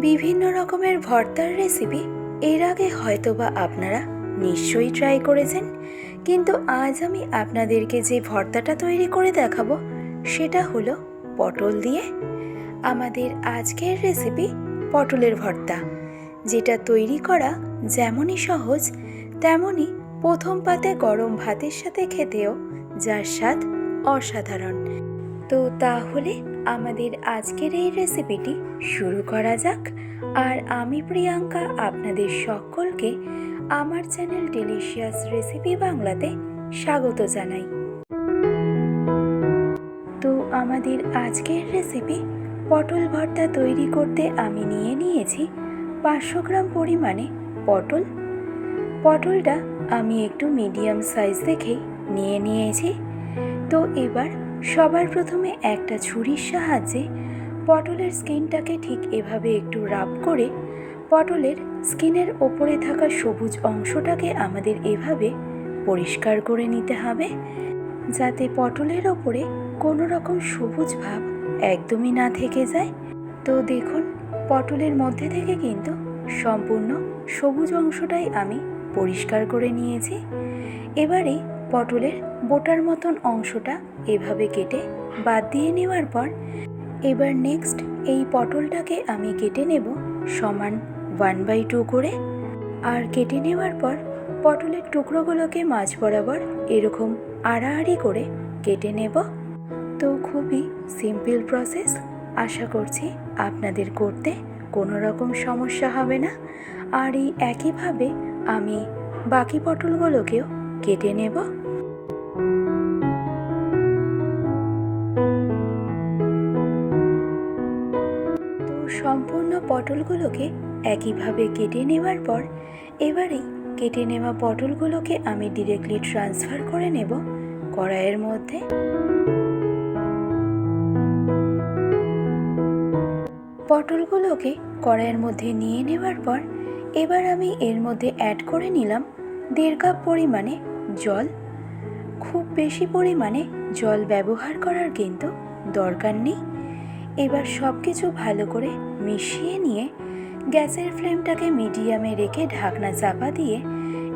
বিভিন্ন রকমের ভর্তার রেসিপি এর আগে হয়তোবা আপনারা নিশ্চয়ই ট্রাই করেছেন। কিন্তু আজ আমি আপনাদেরকে যে ভর্তাটা তৈরি করে দেখাবো, সেটা হলো পটল দিয়ে আমাদের আজকের রেসিপি পটলের ভর্তা। যেটা তৈরি করা যেমনই সহজ, তেমনই প্রথম পাতে গরম ভাতের সাথে খেতেও যার স্বাদ অসাধারণ। তো তাহলে আমাদের আজকের এই রেসিপিটি শুরু করা যাক। আর আমি প্রিয়াঙ্কা, আপনাদের সকলকে আমার চ্যানেল ডেলিশিয়াস রেসিপি বাংলাতে স্বাগত জানাই। তো আমাদের আজকের রেসিপি পটল ভর্তা তৈরি করতে আমি নিয়ে নিয়েছি পাঁচশো গ্রাম পরিমাণে পটল। পটলটা আমি একটু মিডিয়াম সাইজ দেখেই নিয়ে নিয়েছি। তো এবার সবার প্রথমে একটা ছুরির সাহায্যে পটলের স্কিনটাকে ঠিক এভাবে একটু রাব করে পটলের স্কিনের ওপরে থাকা সবুজ অংশটাকে আমাদের এভাবে পরিষ্কার করে নিতে হবে, যাতে পটলের ওপরে কোনো রকম সবুজ ভাব একদমই না থেকে যায়। তো দেখুন, পটলের মধ্যে থেকে কিন্তু সম্পূর্ণ সবুজ অংশটাই আমি পরিষ্কার করে নিয়েছি। এবারে পটলের বোটার মতন অংশটা এভাবে কেটে বাদ দিয়ে নেওয়ার পর এবার নেক্সট এই পটলটাকে আমি কেটে নেব সমান ওয়ান বাই টু করে। আর কেটে নেওয়ার পর পটলের টুকরোগুলোকে মাছ বরাবর এরকম আড়াআড়ি করে কেটে নেব। তো খুবই সিম্পল প্রসেস আশা করছি আপনাদের করতে কোনো রকম সমস্যা হবে না। আর এই একইভাবে আমি বাকি পটলগুলোকেও কেটে নেব। সম্পূর্ণ পটলগুলোকে একইভাবে কেটে নেওয়ার পর, এবারেই কেটে নেওয়া পটলগুলোকে আমি ডিরেক্টলি ট্রান্সফার করে নেব কড়াইয়ের মধ্যে। পটলগুলোকে কড়াইয়ের মধ্যে নিয়ে নেওয়ার পর, এবার আমি এর মধ্যে অ্যাড করে নিলাম দেড় কাপ পরিমাণে জল। খুব বেশি পরিমাণে জল ব্যবহার করার কিন্তু দরকার নেই। এবার সব কিছু ভালো করে মিশিয়ে নিয়ে গ্যাসের ফ্লেমটাকে মিডিয়ামে রেখে ঢাকনা চাপা দিয়ে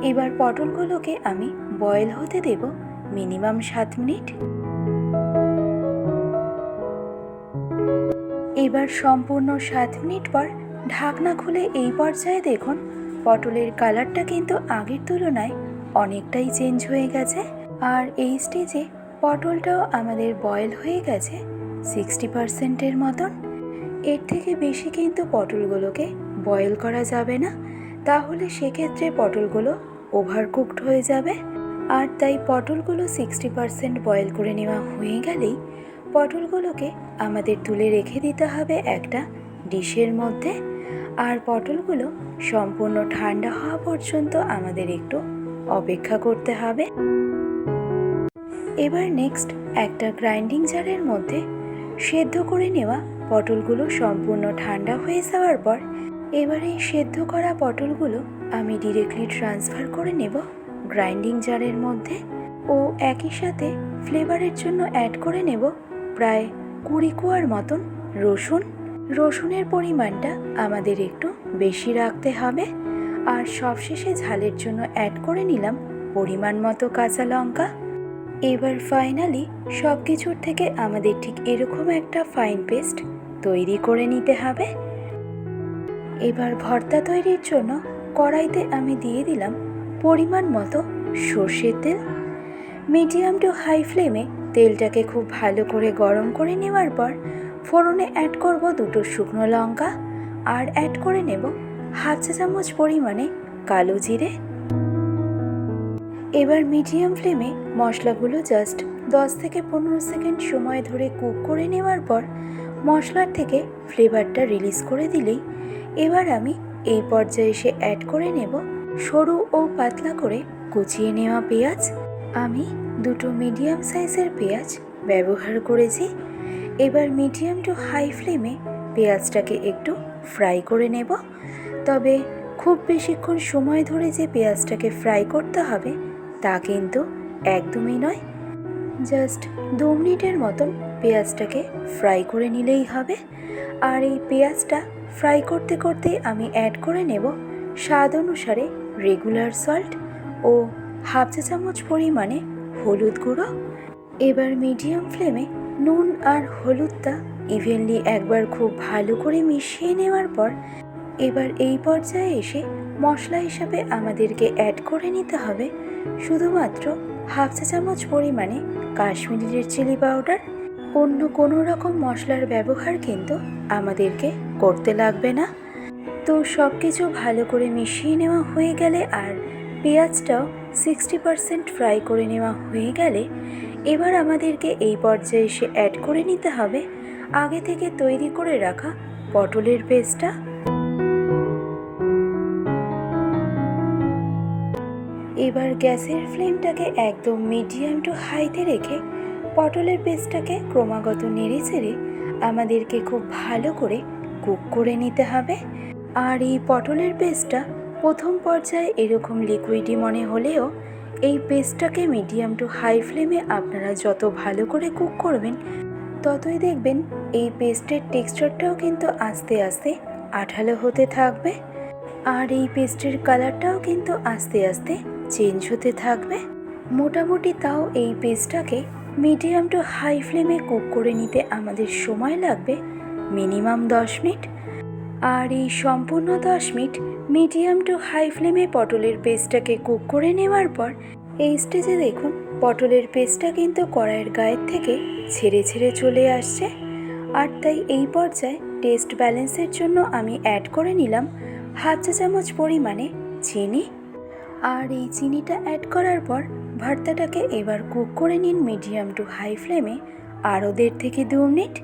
এবার পটলগুলোকে আমি বয়েল হতে দেব মিনিমাম সাত মিনিট। এবার সম্পূর্ণ সাত মিনিট পর ঢাকনা খুলে এই পর্যায়ে দেখুন, পটলের কালারটা কিন্তু আগের তুলনায় অনেকটাই চেঞ্জ হয়ে গেছে। আর এই স্টেজে পটলটাও আমাদের বয়েল হয়ে গেছে। সিক্সটি পারসেন্টের মতন? এর থেকে বেশি কিন্তু পটলগুলোকে বয়েল করা যাবে না। তাহলে সেক্ষেত্রে পটলগুলো ওভারকুকড হয়ে যাবে। আর তাই পটলগুলো সিক্সটি পারসেন্ট বয়েল করে নেওয়া হয়ে গেলেই পটলগুলোকে আমাদের তুলে রেখে দিতে হবে একটা ডিশের মধ্যে। আর পটলগুলো সম্পূর্ণ ঠান্ডা হওয়া পর্যন্ত আমাদের একটু অপেক্ষা করতে হবে। এবার নেক্সট একটা গ্রাইন্ডিং জারের মধ্যে সেদ্ধ করে নেওয়া পটলগুলো সম্পূর্ণ ঠান্ডা হয়ে যাওয়ার পর, এবার এই সেদ্ধ করা পটলগুলো আমি ডিরেক্টলি ট্রান্সফার করে নেব গ্রাইন্ডিং জারের মধ্যে ও একই সাথে ফ্লেভারের জন্য অ্যাড করে নেব প্রায় কুড়ি কুয়ার মতন রসুন। রসুনের পরিমাণটা আমাদের একটু বেশি রাখতে হবে আর সবশেষে ঝালের জন্য অ্যাড করে নিলাম পরিমাণ মতো কাঁচা লঙ্কা। এবার ফাইনালি সব কিছুর থেকে আমাদের ঠিক এরকম একটা ফাইন পেস্ট তৈরি করে নিতে হবে। এবার ভর্তা তৈরির জন্য কড়াইতে আমি দিয়ে দিলাম পরিমাণ মতো সর্ষের তেল। মিডিয়াম টু হাই ফ্লেমে তেলটাকে খুব ভালো করে গরম করে নেওয়ার পর ফোড়নে অ্যাড করব দুটো শুকনো লঙ্কা আর অ্যাড করে নেব হাফ চা চামচ পরিমাণে কালো জিরে। এবার মিডিয়াম ফ্লেমে মশলাগুলো জাস্ট দশ থেকে পনেরো সেকেন্ড সময় ধরে কুক করে নেওয়ার পর মশলার থেকে ফ্লেভারটা রিলিজ করে দিলেই এবার আমি এই পর্যায়ে এসে অ্যাড করে নেব সরু ও পাতলা করে কুচিয়ে নেওয়া পেঁয়াজ। আমি দুটো মিডিয়াম সাইজের পেঁয়াজ ব্যবহার করেছি। এবার মিডিয়াম টু হাই ফ্লেমে পেঁয়াজটাকে একটু ফ্রাই করে নেব। তবে খুব বেশিক্ষণ সময় ধরে যে পেঁয়াজটাকে ফ্রাই করতে হবে তা কিন্তু একদমই নয়। জাস্ট দু মিনিটের মতন পেঁয়াজটাকে ফ্রাই করে নিলেই হবে। আর এই পেঁয়াজটা ফ্রাই করতে করতে আমি অ্যাড করে নেব স্বাদ অনুসারে রেগুলার সল্ট ও হাফ চা চামচ পরিমাণে হলুদ গুঁড়ো। এবার মিডিয়াম ফ্লেমে নুন আর হলুদটা ইভেনলি একবার খুব ভালো করে মিশিয়ে নেওয়ার পর এবার এই পর্যায়ে এসে মশলা হিসাবে আমাদেরকে অ্যাড করে নিতে হবে শুধুমাত্র হাফ চা চামচ পরিমাণে কাশ্মীরি রেড চিলি পাউডার, অন্য কোনো রকম মশলার ব্যবহার কিন্তু আমাদেরকে করতে লাগবে না। তো সব কিছু ভালো করে মিশিয়ে নেওয়া হয়ে গেলে আর পেঁয়াজটাও সিক্সটি পারসেন্ট ফ্রাই করে নেওয়া হয়ে গেলে এবার আমাদেরকে এই পর্যায়ে এসে অ্যাড করে নিতে হবে। আগে থেকে তৈরি করে রাখা পটলের পেস্টটা। এবার গ্যাসের ফ্লেমটাকে একদম মিডিয়াম টু হাইতে রেখে পটলের পেস্টটাকে ক্রমাগত নেড়ে চেড়ে আমাদেরকে খুব ভালো করে কুক করে নিতে হবে। আর এই পটলের পেস্টটা প্রথম পর্যায়ে এরকম লিকুইডই মনে হলেও এই পেস্টটাকে মিডিয়াম টু হাই ফ্লেমে আপনারা যত ভালো করে কুক করবেন, ততই দেখবেন এই পেস্টের টেক্সচারটাও কিন্তু আস্তে আস্তে আঠালো হতে থাকবে। আর এই পেস্টের কালারটাও কিন্তু আস্তে আস্তে চেঞ্জ হতে থাকবে। মোটামুটি তাও এই পেস্টটাকে মিডিয়াম টু হাই ফ্লেমে কুক করে নিতে আমাদের সময় লাগবে মিনিমাম দশ মিনিট। আর এই সম্পূর্ণ দশ মিনিট মিডিয়াম টু হাই ফ্লেমে পটলের পেস্টটাকে কুক করে নেওয়ার পর এই স্টেজে দেখুন পটলের পেস্টটা কিন্তু কড়াইয়ের গায়ের থেকে ছেড়ে ছেড়ে চলে আসছে। আর তাই এই পর্যায়ে টেস্ট ব্যালেন্সের জন্য আমি অ্যাড করে নিলাম হাফ চা চামচ পরিমাণে চিনি আর এই চিনিটা অ্যাড করার পর ভর্তাটাকে এবার কুক করে নিন মিডিয়াম টু হাই ফ্লেমে আরও দেড় থেকে দু মিনিট।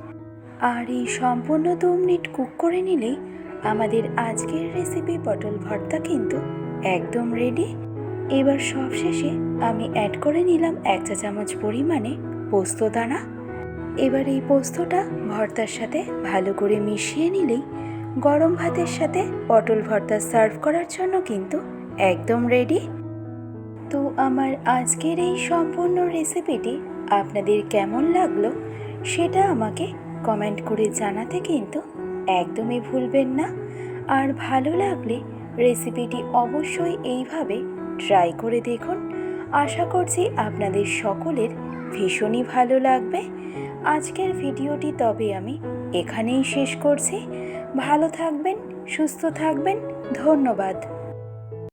আর এই সম্পূর্ণ দু মিনিট কুক করে নিলেই আমাদের আজকের রেসিপি পটল ভর্তা কিন্তু একদম রেডি এবার সবশেষে আমি অ্যাড করে নিলাম এক চা চামচ পরিমাণে পোস্ত দানা। এবার এই পোস্তটা ভর্তার সাথে ভালো করে মিশিয়ে নিলেই গরম ভাতের সাথে পটল ভর্তা সার্ভ করার জন্য কিন্তু একদম রেডি তো আমার আজকের এই সম্পূর্ণ রেসিপিটি আপনাদের কেমন লাগল সেটা আমাকে কমেন্ট করে জানাতে কিন্তু একদমই ভুলবেন না। আর ভালো লাগলে রেসিপিটি অবশ্যই এইভাবে ট্রাই করে দেখুন। আশা করছি আপনাদের সকলের ভীষণই ভালো লাগবে। আজকের ভিডিওটি তবে আমি এখানেই শেষ করছি। ভালো থাকবেন, সুস্থ থাকবেন, ধন্যবাদ।